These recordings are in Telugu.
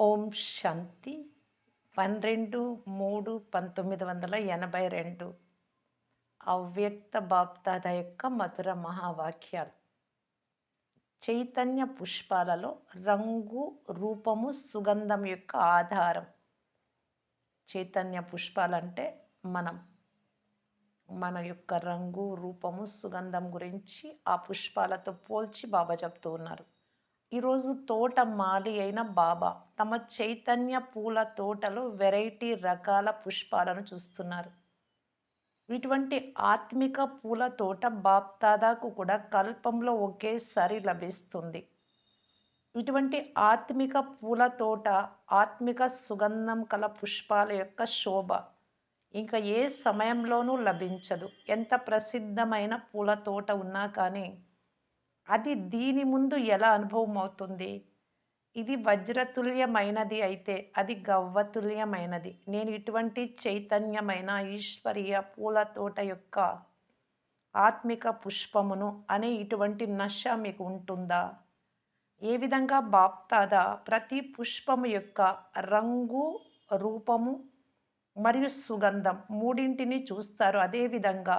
ఓం శాంతి. పన్నెండు మూడు పంతొమ్మిది వందల ఎనభై రెండు. అవ్యక్త బాప్తాద యొక్క మధుర మహావాక్యాలు. చైతన్య పుష్పాలలో రంగు రూపము సుగంధం యొక్క ఆధారం. చైతన్య పుష్పాలంటే మనం. మన యొక్క రంగు రూపము సుగంధం గురించి ఆ పుష్పాలతో పోల్చి బాబా చెప్తూ ఉన్నారు. ఈరోజు తోట మాలి అయిన బాబా తమ చైతన్య పూల తోటలో వెరైటీ రకాల పుష్పాలను చూస్తున్నారు. ఇటువంటి ఆత్మిక పూల తోట బాప్తాదాకు కూడా కల్పంలో ఒకేసారి లభిస్తుంది. ఇటువంటి ఆత్మిక పూల తోట ఆత్మిక సుగంధం కల పుష్పాల యొక్క శోభ ఇంకా ఏ సమయంలోనూ లభించదు. ఎంత ప్రసిద్ధమైన పూల తోట ఉన్నా కానీ అది దీని ముందు ఎలా అనుభవం అవుతుంది ఇది వజ్రతుల్యమైనది అయితే అది గవ్వతుల్యమైనది. నేను ఇటువంటి చైతన్యమైన ఈశ్వరీయ పూల తోట యొక్క ఆత్మిక పుష్పమును అనే ఇటువంటి నశ మీకు ఉంటుందా? ఏ విధంగా బాప్తాదా? ప్రతి పుష్పము యొక్క రంగు రూపము మరియు సుగంధం మూడింటిని చూస్తారు. అదేవిధంగా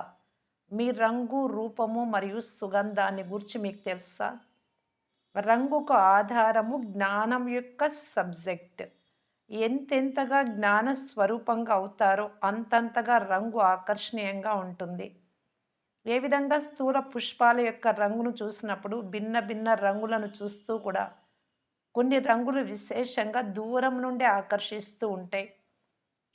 మీ రంగు రూపము మరియు సుగంధాన్ని గురించి మీకు తెలుసా? రంగుకు ఆధారము జ్ఞానం యొక్క సబ్జెక్ట్. ఎంతెంతగా జ్ఞాన స్వరూపంగా అవుతారో అంతంతగా రంగు ఆకర్షణీయంగా ఉంటుంది. ఏ విధంగా స్థూల పుష్పాల యొక్క రంగును చూసినప్పుడు భిన్న భిన్న రంగులను చూస్తూ కూడా కొన్ని రంగులు విశేషంగా దూరం నుండి ఆకర్షిస్తూ ఉంటాయి.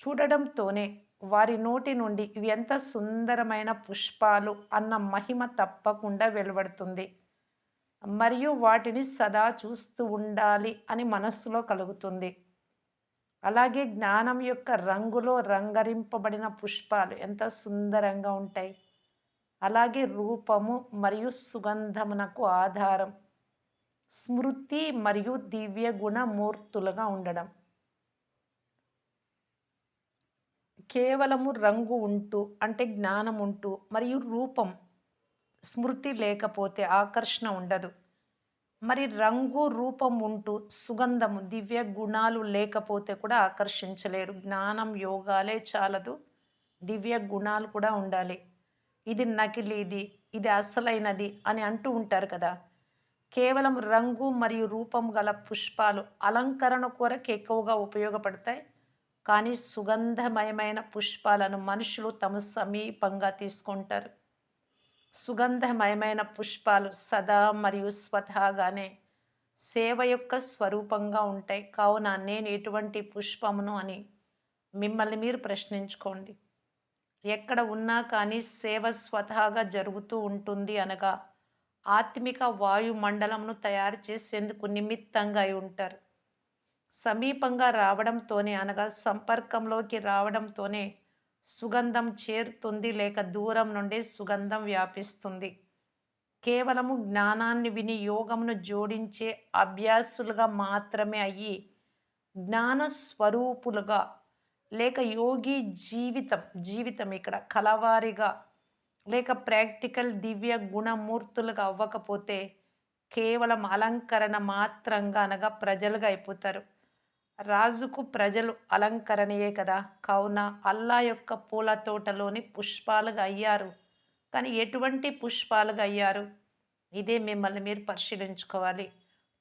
చూడడంతోనే వారి నోటి నుండి ఇవి ఎంత సుందరమైన పుష్పాలు అన్న మహిమ తప్పకుండా వెలువడుతుంది. మరియు వాటిని సదా చూస్తూ ఉండాలి అని మనస్సులో కలుగుతుంది. అలాగే జ్ఞానం యొక్క రంగులో రంగరింపబడిన పుష్పాలు ఎంత సుందరంగా ఉంటాయి. అలాగే రూపము మరియు సుగంధమునకు ఆధారం. స్మృతి మరియు దివ్య గుణమూర్తులుగా ఉండడం. కేవలము రంగు ఉంటూ అంటే జ్ఞానం ఉంటూ మరియు రూపం స్మృతి లేకపోతే ఆకర్షణ ఉండదు. మరి రంగు రూపం ఉంటూ సుగంధము దివ్య గుణాలు లేకపోతే కూడా ఆకర్షించలేరు. జ్ఞానం యోగాలే చాలదు. దివ్య గుణాలు కూడా ఉండాలి. ఇది నకిలీది ఇది అసలైనది అని అంటూ ఉంటారు కదా. కేవలం రంగు మరియు రూపం గల పుష్పాలు అలంకరణ కొరకు ఎక్కువగా ఉపయోగపడతాయి. కానీ సుగంధమయమైన పుష్పాలను మనుషులు తమ సమీపంగా తీసుకుంటారు. సుగంధమయమైన పుష్పాలు సదా మరియు స్వతహాగానే సేవ యొక్క స్వరూపంగా ఉంటాయి. కావున నేను ఎటువంటి పుష్పమును అని మిమ్మల్ని మీరు ప్రశ్నించుకోండి. ఎక్కడ ఉన్నా కానీ సేవ స్వతహాగా జరుగుతూ ఉంటుంది అనగా ఆత్మిక వాయుమండలమును తయారు చేసేందుకు నిమిత్తంగా అయి ఉంటారు. సమీపంగా రావడంతోనే అనగా సంపర్కంలోకి రావడంతోనే సుగంధం చేరుతుంది లేక దూరం నుండి సుగంధం వ్యాపిస్తుంది. కేవలము జ్ఞానాన్ని విని యోగమును జోడించే అభ్యాసులుగా మాత్రమే అయ్యి జ్ఞాన స్వరూపులుగా లేక యోగి జీవితం జీవితం ఇక్కడ కలవారిగా లేక ప్రాక్టికల్ దివ్య గుణమూర్తులుగా అవ్వకపోతే కేవలం అలంకరణ మాత్రంగా అనగా ప్రజలుగా అయిపోతారు. రాజుకు ప్రజలు అలంకరణయే కదా. కావున అల్లా యొక్క పూల తోటలోని పుష్పాలుగా అయ్యారు. కానీ ఎటువంటి పుష్పాలుగా అయ్యారు? ఇదే మిమ్మల్ని మీరు పరిశీలించుకోవాలి.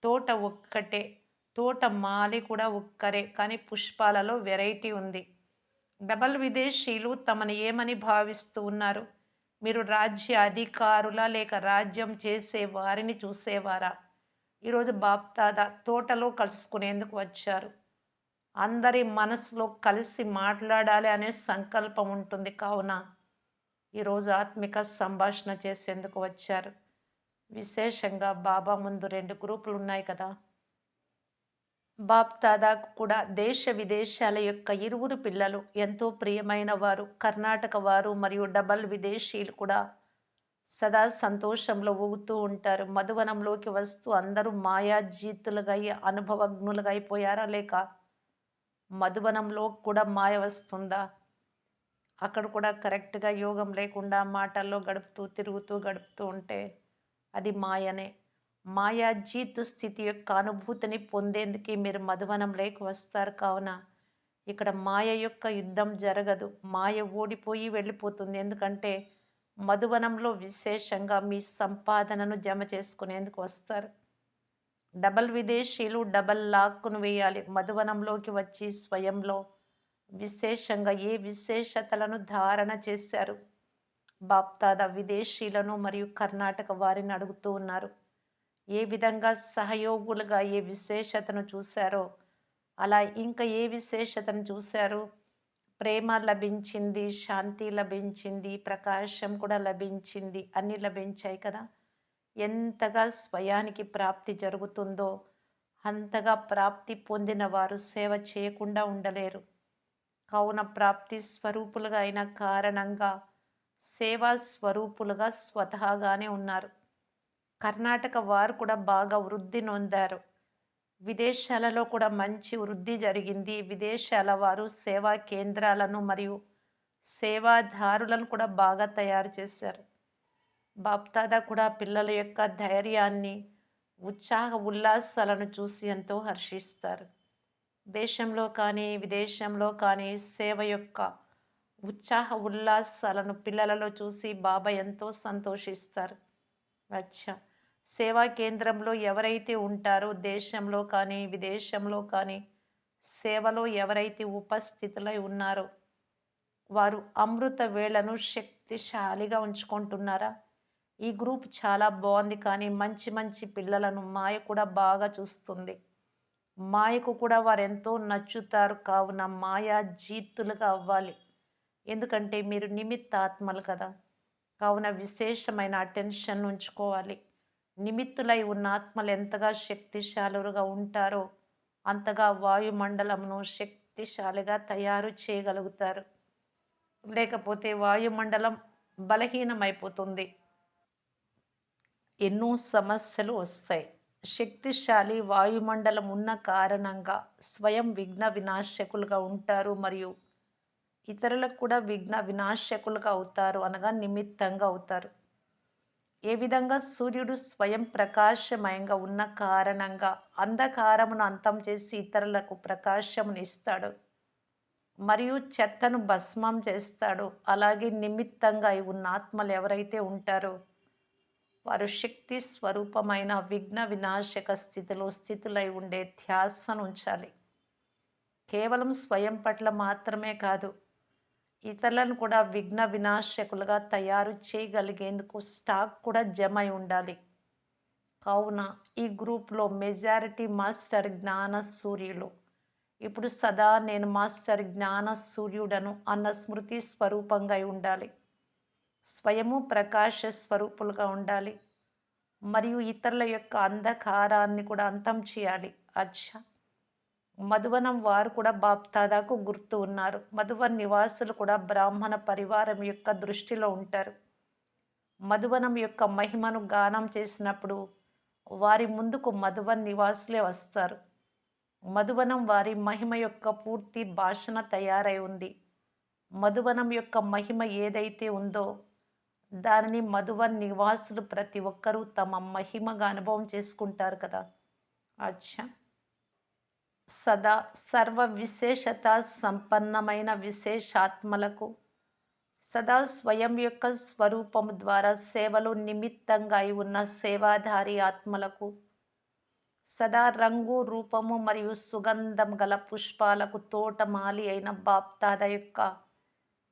తోట ఒక్కటే తోట మాలి కూడా ఒక్కరే కానీ పుష్పాలలో వెరైటీ ఉంది. డబల్ విదేశీయులు తమను ఏమని భావిస్తూ ఉన్నారు? మీరు రాజ్య అధికారుల లేక రాజ్యం చేసే వారిని చూసేవారా? ఈరోజు బాప్తాద తోటలో కలుసుకునేందుకు వచ్చారు. అందరి మనసులో కలిసి మాట్లాడాలి అనే సంకల్పం ఉంటుంది. కావున ఈరోజు ఆత్మిక సంభాషణ చేసేందుకు వచ్చారు. విశేషంగా బాబా ముందు రెండు గ్రూపులు ఉన్నాయి కదా. బాప్ దాదాకు కూడా దేశ విదేశాల యొక్క ఇరువురు పిల్లలు ఎంతో ప్రియమైన వారు కర్ణాటక వారు మరియు డబల్ విదేశీయులు కూడా సదా సంతోషంలో ఊగుతూ ఉంటారు. మధువనంలోకి వస్తూ అందరూ మాయాజీతులుగా అనుభవజ్ఞులుగా అయిపోయారా లేక మధువనంలో కూడా మాయ వస్తుందా? అక్కడ కూడా కరెక్ట్గా యోగం లేకుండా మాటల్లో గడుపుతూ తిరుగుతూ గడుపుతూ ఉంటే అది మాయనే. మాయాజీతు స్థితి యొక్క అనుభూతిని పొందేందుకు మీరు మధువనం లేక వస్తారు కావున ఇక్కడ మాయ యొక్క యుద్ధం జరగదు. మాయ ఓడిపోయి వెళ్ళిపోతుంది. ఎందుకంటే మధువనంలో విశేషంగా మీ సంపాదనను జమ చేసుకునేందుకు వస్తారు. డబల్ విదేశీయులు డబల్ లాక్కును వేయాలి. మధువనంలోకి వచ్చి స్వయంలో విశేషంగా ఏ విశేషతలను ధారణ చేశారు? బాప్తాద విదేశీయులను మరియు కర్ణాటక వారిని అడుగుతూ ఉన్నారు. ఏ విధంగా సహయోగులుగా ఏ విశేషతను చూశారో? అలా ఇంకా ఏ విశేషతను చూశారు? ప్రేమ లభించింది శాంతి లభించింది ప్రకాశం కూడా లభించింది అన్నీ లభించాయి కదా? ఎంతగా స్వయానికి ప్రాప్తి జరుగుతుందో అంతగా ప్రాప్తి పొందిన వారు సేవ చేయకుండా ఉండలేరు. కావున ప్రాప్తి స్వరూపులుగా అయిన కారణంగా సేవా స్వరూపులుగా స్వతహాగానే ఉన్నారు. కర్ణాటక వారు కూడా బాగా వృద్ధి నొందారు. విదేశాలలో కూడా మంచి వృద్ధి జరిగింది. విదేశాల వారు సేవా కేంద్రాలను మరియు సేవాదారులను కూడా బాగా తయారు చేశారు. బాప్తాదా కూడా పిల్లల యొక్క ధైర్యాన్ని ఉత్సాహ ఉల్లాసాలను చూసి ఎంతో హర్షిస్తారు. దేశంలో కానీ విదేశంలో కానీ సేవ యొక్క ఉత్సాహ ఉల్లాసాలను పిల్లలలో చూసి బాబా ఎంతో సంతోషిస్తారు. అచ్చా! సేవా కేంద్రంలో ఎవరైతే ఉంటారో దేశంలో కానీ విదేశంలో కానీ సేవలో ఎవరైతే ఉపస్థితులై ఉన్నారో వారు అమృత వేళను శక్తిశాలిగా ఉంచుకుంటున్నారా? ఈ గ్రూప్ చాలా బాగుంది కానీ మంచి మంచి పిల్లలను మాయ కూడా బాగా చూస్తుంది. మాయకు కూడా వారు ఎంతో నచ్చుతారు కావున మాయా జీతులుగా అవ్వాలి. ఎందుకంటే మీరు నిమిత్తాత్మలు కదా. కావున విశేషమైన అటెన్షన్ ఉంచుకోవాలి. నిమిత్తులై ఉన్న ఆత్మలు ఎంతగా శక్తిశాలుగా ఉంటారో అంతగా వాయుమండలంను శక్తిశాలిగా తయారు చేయగలుగుతారు. లేకపోతే వాయుమండలం బలహీనమైపోతుంది. ఎన్నో సమస్యలు వస్తాయి. శక్తిశాలి వాయుమండలం ఉన్న కారణంగా స్వయం విఘ్న వినాశకులుగా ఉంటారు మరియు ఇతరులకు కూడా విఘ్న వినాశకులుగా అవుతారు అనగా నిమిత్తంగా అవుతారు. ఏ విధంగా సూర్యుడు స్వయం ప్రకాశమయంగా ఉన్న కారణంగా అంధకారమును అంతం చేసి ఇతరులకు ప్రకాశమును ఇస్తాడు మరియు చెత్తను భస్మం చేస్తాడు. అలాగే నిమిత్తంగా ఉన్న ఆత్మలు ఎవరైతే ఉంటారో వారు శక్తి స్వరూపమైన విఘ్న వినాశక స్థితిలో స్థితులై ఉండే ధ్యాసను ఉంచాలి. కేవలం స్వయం పట్ల మాత్రమే కాదు ఇతరులను కూడా విఘ్న వినాశకులుగా తయారు చేయగలిగేందుకు స్టాక్ కూడా జమ అయి ఉండాలి. కావున ఈ గ్రూప్లో మెజారిటీ మాస్టర్ జ్ఞాన సూర్యులు. ఇప్పుడు సదా నేను మాస్టర్ జ్ఞాన సూర్యుడను అన్న స్మృతి స్వరూపంగా ఉండాలి. స్వయము ప్రకాశ స్వరూపులుగా ఉండాలి. మరియు ఇతరుల యొక్క అంధకారాన్ని కూడా అంతం చేయాలి. అచ్చా. మధువనం వారు కూడా బాప్తాదాకు గుర్తు ఉన్నారు. మధువన్ నివాసులు కూడా బ్రాహ్మణ పరివారం యొక్క దృష్టిలో ఉంటారు. మధువనం యొక్క మహిమను గానం చేసినప్పుడు వారి ముందుకు మధువన్ నివాసులే వస్తారు. మధువనం వారి మహిమ యొక్క పూర్తి భాషణ తయారై ఉంది. మధువనం యొక్క మహిమ ఏదైతే ఉందో దానిని మధువన్ నివాసులు ప్రతి ఒక్కరూ తమ మహిమగా అనుభవం చేసుకుంటారు కదా. అచ్చా. సదా సర్వ విశేషత సంపన్నమైన విశేషాత్మలకు సదా స్వయం యొక్క స్వరూపము ద్వారా సేవలు నిమిత్తంగా అయి ఉన్న సేవాధారి ఆత్మలకు సదా రంగు రూపము మరియు సుగంధం గల పుష్పాలకు తోటమాలి అయిన బాప్తాద యొక్క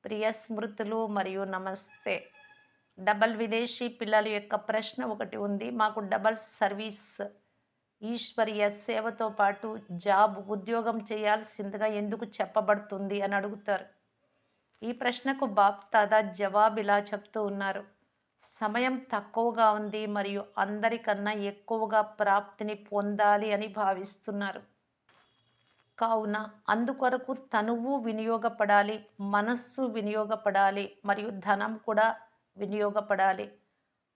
ప్రియ స్మృతులు మరియు నమస్తే. డబల్ విదేశీ పిల్లల యొక్క ప్రశ్న ఒకటి ఉంది. మాకు డబల్ సర్వీస్ ఈశ్వరీయ సేవతో పాటు జాబ్ ఉద్యోగం చేయాల్సిందిగా ఎందుకు చెప్పబడుతుంది అని అడుగుతారు. ఈ ప్రశ్నకు బాప్ తాదా జవాబు ఇలా చెప్తూ ఉన్నారు. సమయం తక్కువగా ఉంది మరియు అందరికన్నా ఎక్కువగా ప్రాప్తిని పొందాలి అని భావిస్తున్నారు. కావున అందుకొరకు తనువు వినియోగపడాలి మనస్సు వినియోగపడాలి మరియు ధనం కూడా వినియోగపడాలి.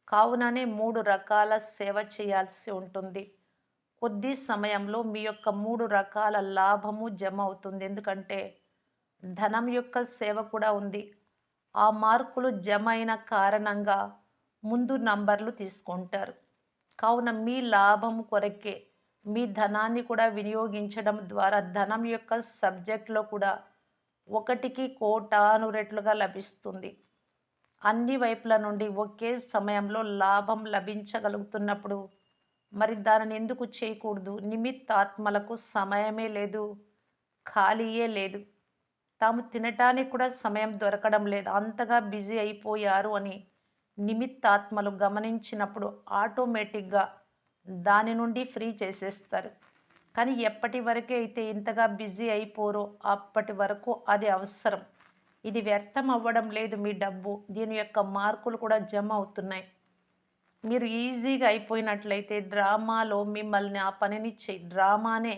కావుననే మూడు రకాల సేవ చేయాల్సి ఉంటుంది. కొద్ది సమయంలో మీ యొక్క మూడు రకాల లాభము జమ అవుతుంది. ఎందుకంటే ధనం యొక్క సేవ కూడా ఉంది. ఆ మార్కులు జమ అయిన కారణంగా ముందు నంబర్లు తీసుకుంటారు. కావున మీ లాభం కొరకే మీ ధనాన్ని కూడా వినియోగించడం ద్వారా ధనం యొక్క సబ్జెక్ట్లో కూడా ఒకటికి కోటాను రెట్లుగా లభిస్తుంది. అన్ని వైపుల నుండి ఒకే సమయంలో లాభం లభించగలుగుతున్నప్పుడు మరి దానిని ఎందుకు చేయకూడదు? నిమిత్తాత్మలకు సమయమే లేదు ఖాళీయే లేదు. తాము తినటానికి కూడా సమయం దొరకడం లేదు. అంతగా బిజీ అయిపోయారు అని నిమిత్తాత్మలు గమనించినప్పుడు ఆటోమేటిక్గా దాని నుండి ఫ్రీ చేసేస్తారు. కానీ ఎప్పటి వరకే అయితే ఇంతగా బిజీ అయిపోరో అప్పటి వరకు అది అవసరం. ఇది వ్యర్థం అవ్వడం లేదు మీ డబ్బు. దీని యొక్క మార్కులు కూడా జమ అవుతున్నాయి. మీరు ఈజీగా అయిపోయినట్లయితే డ్రామాలో మిమ్మల్ని ఆ పనిని చెయ్యి డ్రామానే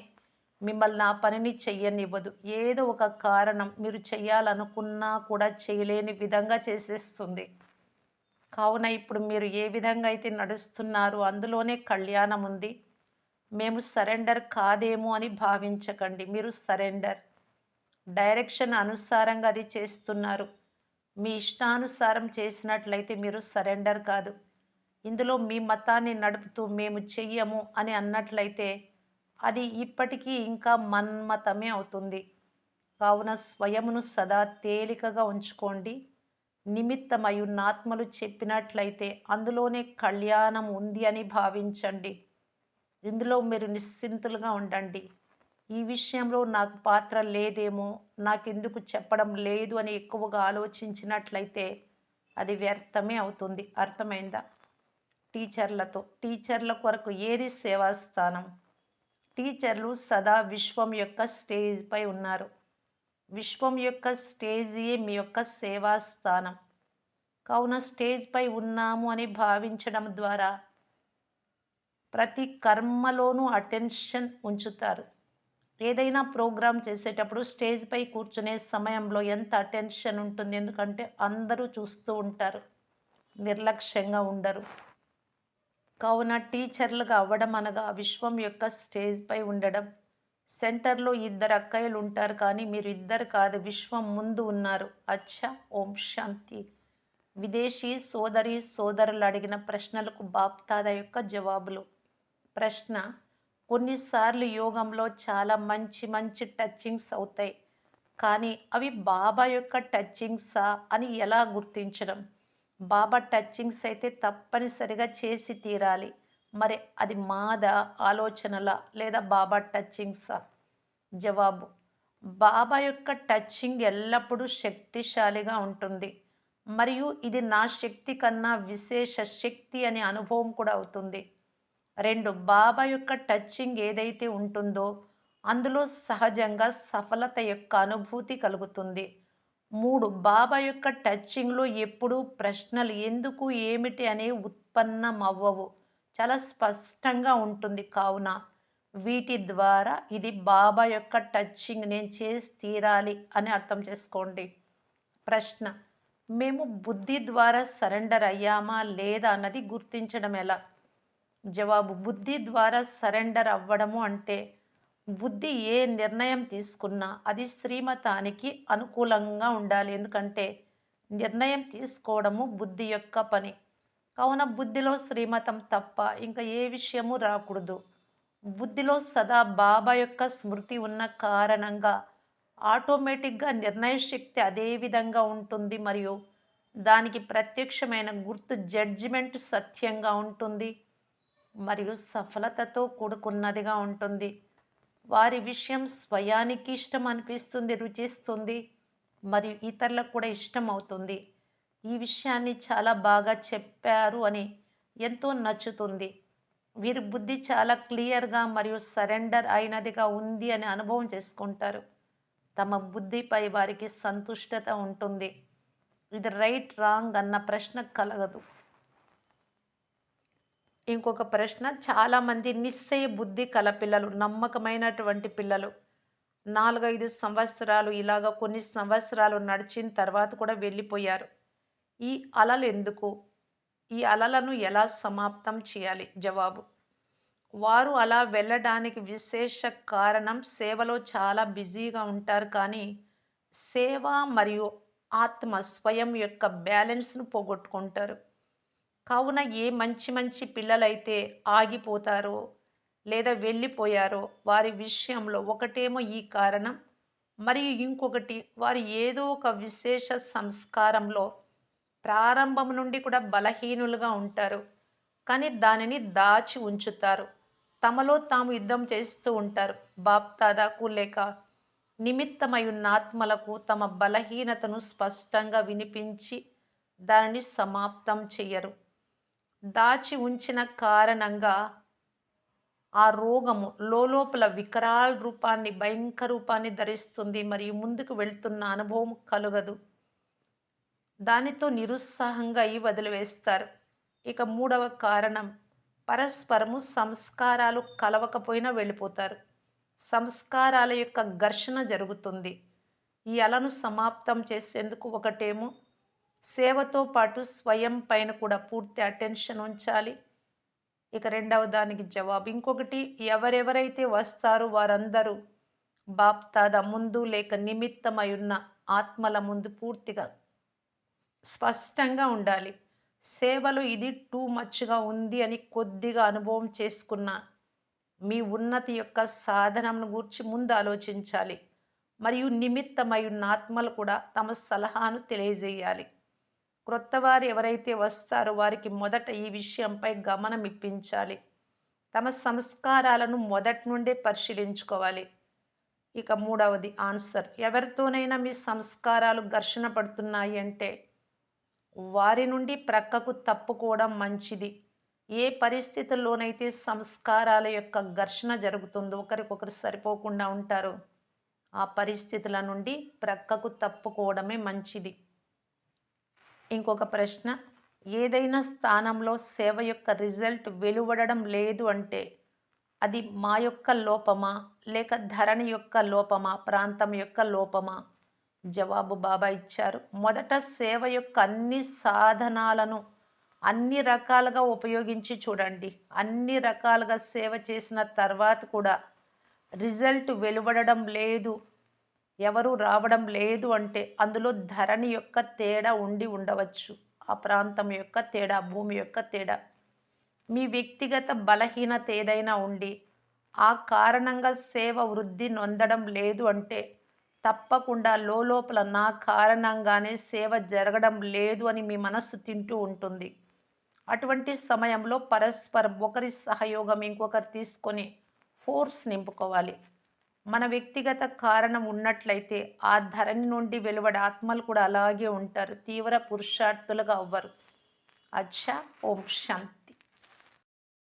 మిమ్మల్ని ఆ పనిని చెయ్యనివ్వదు. ఏదో ఒక కారణం మీరు చేయాలనుకున్నా కూడా చేయలేని విధంగా చేసేస్తుంది. కావున ఇప్పుడు మీరు ఏ విధంగా అయితే నడుస్తున్నారు అందులోనే కళ్యాణం ఉంది. మేము సరెండర్ కాదేమో అని భావించకండి. మీరు సరెండర్. డైరెక్షన్ అనుసారంగా అది చేస్తున్నారు. మీ ఇష్టానుసారం చేసినట్లయితే మీరు సరెండర్ కాదు. ఇందులో మీ మతాన్ని నడుపుతూ మేము చెయ్యము అని అన్నట్లయితే అది ఇప్పటికీ ఇంకా మన్మతమే అవుతుంది. కావున స్వయమును సదా తేలికగా ఉంచుకోండి. నిమిత్తమయున్నాత్మలు చెప్పినట్లయితే అందులోనే కళ్యాణం ఉంది అని భావించండి. ఇందులో మీరు నిశ్చింతులుగా ఉండండి. ఈ విషయంలో నాకు పాత్ర లేదేమో నాకెందుకు చెప్పడం లేదు అని ఎక్కువగా ఆలోచించినట్లయితే అది వ్యర్థమే అవుతుంది. అర్థమైందా? టీచర్లతో టీచర్ల కొరకు ఏది సేవాస్థానం? టీచర్లు సదా విశ్వం యొక్క స్టేజ్పై ఉన్నారు. విశ్వం యొక్క స్టేజియే మీ యొక్క సేవాస్థానం. కావున స్టేజ్పై ఉన్నాము అని భావించడం ద్వారా ప్రతి కర్మలోనూ అటెన్షన్ ఉంచుతారు. ఏదైనా ప్రోగ్రాం చేసేటప్పుడు స్టేజ్పై కూర్చునే సమయంలో ఎంత అటెన్షన్ ఉంటుంది ఎందుకంటే అందరూ చూస్తూ ఉంటారు. నిర్లక్ష్యంగా ఉండరు. కావున టీచర్లుగా అవ్వడం అనగా విశ్వం యొక్క స్టేజ్పై ఉండడం. సెంటర్లో ఇద్దరు అక్కయ్యలు ఉంటారు కానీ మీరు ఇద్దరు కాదు విశ్వం ముందు ఉన్నారు. అచ్చా ఓం శాంతి. విదేశీ సోదరి సోదరులు అడిగిన ప్రశ్నలకు బాప్తాద యొక్క జవాబులు. ప్రశ్న కొన్నిసార్లు యోగంలో చాలా మంచి మంచి టచ్చింగ్స్ అవుతాయి. కానీ అవి బాబా యొక్క టచ్చింగ్సా అని ఎలా గుర్తించడం? బాబా టచ్చింగ్స్ అయితే తప్పనిసరిగా చేసి తీరాలి. మరి అది మాద ఆలోచనల లేదా బాబా టచ్చింగ్సా? జవాబు బాబా యొక్క టచ్చింగ్ ఎల్లప్పుడూ శక్తిశాలిగా ఉంటుంది. మరియు ఇది నా శక్తి కన్నా విశేష శక్తి అనే అనుభవం కూడా అవుతుంది. రెండు బాబా యొక్క టచ్చింగ్ ఏదైతే ఉంటుందో అందులో సహజంగా సఫలత యొక్క అనుభూతి కలుగుతుంది. మూడు బాబా యొక్క టచ్చింగ్లో ఎప్పుడూ ప్రశ్నలు ఎందుకు ఏమిటి అనే ఉత్పన్నం అవ్వవు చాలా స్పష్టంగా ఉంటుంది కావున వీటి ద్వారా ఇది బాబా యొక్క టచ్చింగ్ నేను చేసి తీరాలి అని అర్థం చేసుకోండి. ప్రశ్న మేము బుద్ధి ద్వారా సరెండర్ అయ్యామా లేదా అన్నది గుర్తించడం ఎలా? జవాబు బుద్ధి ద్వారా సరెండర్ అవ్వడము అంటే బుద్ధి ఏ నిర్ణయం తీసుకున్నా అది శ్రీమతానికి అనుకూలంగా ఉండాలి. ఎందుకంటే నిర్ణయం తీసుకోవడము బుద్ధి యొక్క పని. కావున బుద్ధిలో శ్రీమతం తప్ప ఇంకా ఏ విషయము రాకూడదు. బుద్ధిలో సదా బాబా యొక్క స్మృతి ఉన్న కారణంగా ఆటోమేటిక్గా నిర్ణయ శక్తి అదే విధంగా ఉంటుంది. మరియు దానికి ప్రత్యక్షమైన గుర్తు జడ్జిమెంట్ సత్యంగా ఉంటుంది. మరియు సఫలతతో కూడుకున్నదిగా ఉంటుంది. వారి విషయం స్వయానికి ఇష్టం అనిపిస్తుంది రుచిస్తుంది మరియు ఇతరులకు కూడా ఇష్టం అవుతుంది. ఈ విషయాన్ని చాలా బాగా చెప్పారు అని ఎంతో నచ్చుతుంది. వీరి బుద్ధి చాలా క్లియర్గా మరియు సరెండర్ అయినదిగా ఉంది అని అనుభవం చేసుకుంటారు. తమ బుద్ధిపై వారికి సంతుష్టత ఉంటుంది. ఇది రైట్ రాంగ్ అన్న ప్రశ్న కలగదు. ఇంకొక ప్రశ్న చాలామంది నిశ్చయ బుద్ధి కల పిల్లలు నమ్మకమైనటువంటి పిల్లలు. నాలుగైదు సంవత్సరాలు ఇలాగ కొన్ని సంవత్సరాలు నడిచిన తర్వాత కూడా వెళ్ళిపోయారు. ఈ అలలు ఎందుకు? ఈ అలలను ఎలా సమాప్తం చేయాలి? జవాబు. వారు అలా వెళ్ళడానికి విశేష కారణం సేవలో చాలా బిజీగా ఉంటారు కానీ సేవ మరియు ఆత్మ స్వయం యొక్క బ్యాలెన్స్ను పోగొట్టుకుంటారు. కావున ఏ మంచి మంచి పిల్లలైతే ఆగిపోతారో లేదా వెళ్ళిపోయారో వారి విషయంలో ఒకటేమో ఈ కారణం. మరియు ఇంకొకటి వారు ఏదో ఒక విశేష సంస్కారంలో ప్రారంభం నుండి కూడా బలహీనులుగా ఉంటారు. కానీ దానిని దాచి ఉంచుతారు. తమలో తాము యుద్ధం చేస్తూ ఉంటారు. బాప్తాదాకు లేక నిమిత్తమై ఉన్న ఆత్మలకు తమ బలహీనతను స్పష్టంగా వినిపించి దానిని సమాప్తం చెయ్యరు. దాచి ఉంచిన కారణంగా ఆ రోగము లోపల వికరాల రూపాన్ని భయంకర రూపాన్ని ధరిస్తుంది. మరియు ముందుకు వెళ్తున్న అనుభవం కలుగదు. దానితో నిరుత్సాహంగా అయి వదిలివేస్తారు ఇక మూడవ కారణం పరస్పరము సంస్కారాలు కలవకపోయినా వెళ్ళిపోతారు. సంస్కారాల యొక్క ఘర్షణ జరుగుతుంది. ఈ అలను సమాప్తం చేసేందుకు ఒకటేమో సేవతో పాటు స్వయం పైన కూడా పూర్తి అటెన్షన్ ఉంచాలి. ఇక రెండవ దానికి జవాబు. ఇంకొకటి ఎవరెవరైతే వస్తారో వారందరూ బాప్తాద ముందు లేక నిమిత్తమై ఉన్న ఆత్మల ముందు పూర్తిగా స్పష్టంగా ఉండాలి. సేవలో ఇది టూ మచ్గా ఉంది అని కొద్దిగా అనుభవం చేసుకున్న మీ ఉన్నతి యొక్క సాధనను గూర్చి ముందు ఆలోచించాలి. మరియు నిమిత్తమై ఉన్న ఆత్మలు కూడా తమ సలహాను తెలియజేయాలి. క్రొత్త వారు ఎవరైతే వస్తారో వారికి మొదట ఈ విషయంపై గమనం ఇప్పించాలి తమ సంస్కారాలను మొదటి నుండే పరిశీలించుకోవాలి. ఇక మూడవది ఆన్సర్. ఎవరితోనైనా మీ సంస్కారాలు ఘర్షణ పడుతున్నాయి అంటే వారి నుండి ప్రక్కకు తప్పుకోవడం మంచిది. ఏ పరిస్థితుల్లోనైతే సంస్కారాల యొక్క ఘర్షణ జరుగుతుందో ఒకరికొకరు సరిపోకుండా ఉంటారో. ఆ పరిస్థితుల నుండి ప్రక్కకు తప్పుకోవడమే మంచిది. ఇంకొక ప్రశ్న. ఏదైనా స్థానంలో సేవ యొక్క రిజల్ట్ వెలువడడం లేదు అంటే అది మా యొక్క లోపమా? లేక ధరణి యొక్క లోపమా? ప్రాంతం యొక్క లోపమా? జవాబు బాబా ఇచ్చారు. మొదట సేవ యొక్క అన్ని సాధనాలను అన్ని రకాలుగా ఉపయోగించి చూడండి. అన్ని రకాలుగా సేవ చేసిన తర్వాత కూడా రిజల్ట్ వెలువడడం లేదు. ఎవరూ రావడం లేదు అంటే అందులో ధరణి యొక్క తేడా ఉండి ఉండవచ్చు. ఆ ప్రాంతం యొక్క తేడా భూమి యొక్క తేడా. మీ వ్యక్తిగత బలహీనత ఏదైనా ఉండి ఆ కారణంగా సేవ వృద్ధి నొందడం లేదు అంటే తప్పకుండా లోపల నా కారణంగానే సేవ జరగడం లేదు అని మీ మనస్సు తింటూ ఉంటుంది. అటువంటి సమయంలో పరస్పరం ఒకరి సహయోగం ఇంకొకరు తీసుకొని ఫోర్స్ నింపుకోవాలి. మన వ్యక్తిగత కారణం ఉన్నట్లయితే ఆ ధరణి నుండి వెలువడే ఆత్మలు కూడా అలాగే ఉంటారు. తీవ్ర పురుషార్థులుగా అవ్వరు. అచ్చా ఓం శాంతి